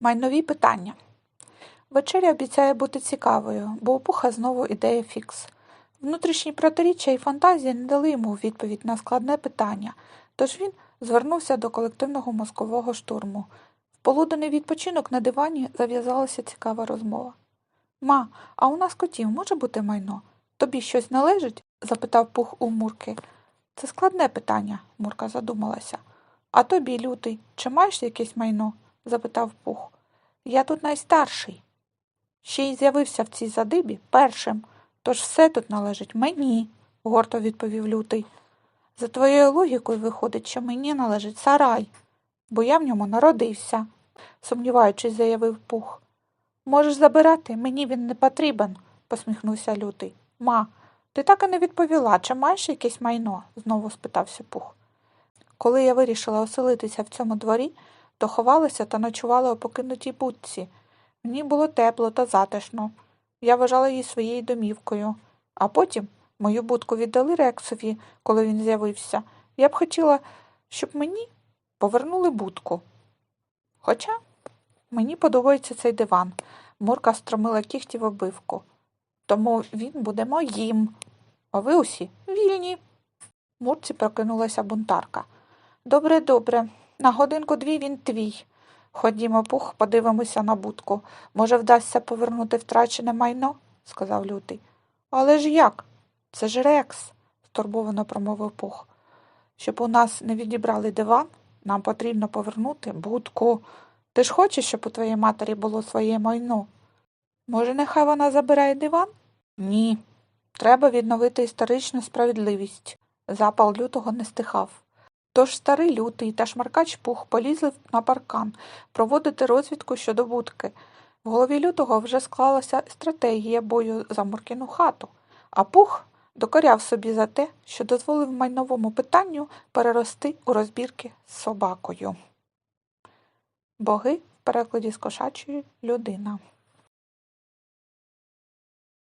Майнові питання. Вечеря обіцяє бути цікавою, бо у пуха знову ідея фікс. Внутрішні протиріччя і фантазії не дали йому відповідь на складне питання, тож він звернувся до колективного мозкового штурму. В полуденний відпочинок на дивані зав'язалася цікава розмова. Ма, а у нас котів може бути майно? Тобі щось належить? запитав пух у Мурки. Це складне питання, Мурка задумалася. А тобі, лютий, чи маєш якесь майно? Запитав пух. Я тут найстарший. Ще й з'явився в цій задибі першим, тож все тут належить мені, гордо відповів лютий. За твоєю логікою виходить, що мені належить сарай, бо я в ньому народився, сумніваючись, заявив пух. Можеш забирати, мені він не потрібен, посміхнувся лютий. Ма, ти так і не відповіла, чи маєш якесь майно? знову спитався пух. Коли я вирішила оселитися в цьому дворі, то ховалася та ночувала у покинутій будці. Мені було тепло та затишно. Я вважала її своєю домівкою, а потім мою будку віддали Рексові, коли він з'явився. Я б хотіла, щоб мені повернули будку. Хоча мені подобається цей диван. Мурка стромила кіхті в обивку. Тому він буде моїм. А ви усі вільні. Мурці прокинулася бунтарка. Добре, добре. На годинку дві він твій. Ходімо, пух, подивимося на будку. Може, вдасться повернути втрачене майно, сказав лютий. Але ж як? Це ж Рекс, стурбовано промовив пух. Щоб у нас не відібрали диван, нам потрібно повернути будку. Ти ж хочеш, щоб у твоїй матері було своє майно? Може, нехай вона забирає диван? Ні. Треба відновити історичну справедливість. Запал лютого не стихав. Тож старий лютий та шмаркач пух полізли на паркан проводити розвідку щодо будки. В голові лютого вже склалася стратегія бою за Муркіну хату, а пух докоряв собі за те, що дозволив майновому питанню перерости у розбірки з собакою. Боги в перекладі з кошачої людина.